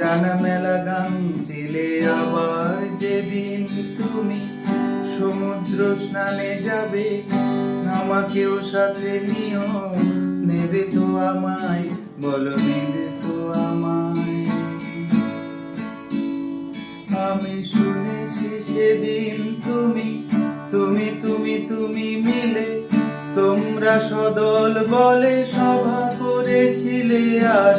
ডানা মেলা চিলে আবার যেদিন তুমি সমুদ্র স্নানে যাবে, আমাকেও সাথে নিও, নেবে তো আমায়, বলো নেবে তো আমায়। আমি শুনেছি সেদিন তুমি তুমি তুমি তুমি মিলে, তোমরা সদল বলে সভা করেছিলে, আর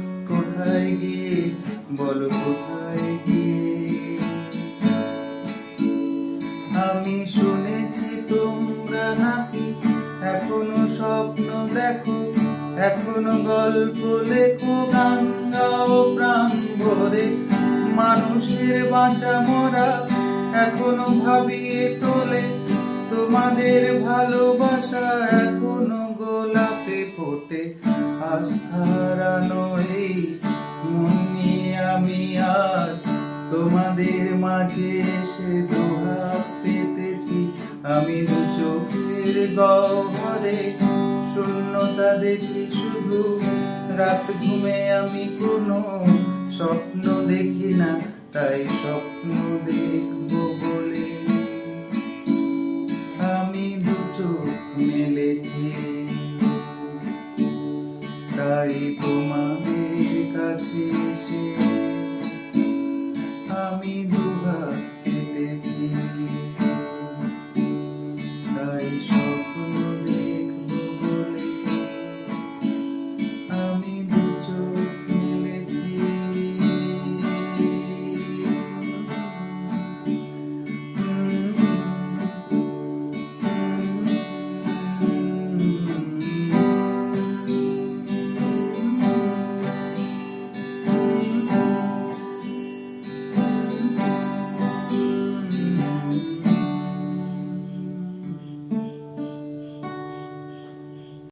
কোথায় গিয়ে বলো কোথায় গিয়ে আমি শুনেছি তোমরা নাকি এখনও স্বপ্ন দেখো, এখনও গল্প লেখো, গান গাও, প্রাণ ভরে। মানুষের বাঁচা মরা এখনও ভাবিয়ে তোলে, তোমাদের ভালোবাসা তোমাদের মাঝে এসে দুহাত পেতেছি। আমি চোখের গহরে শূন্যতা দেখি শুধু। রাত ঘুমে আমি কোনো স্বপ্ন দেখি না, তাই স্বপ্ন দেখব তাই তোমাদের কাছে আমি দুহাত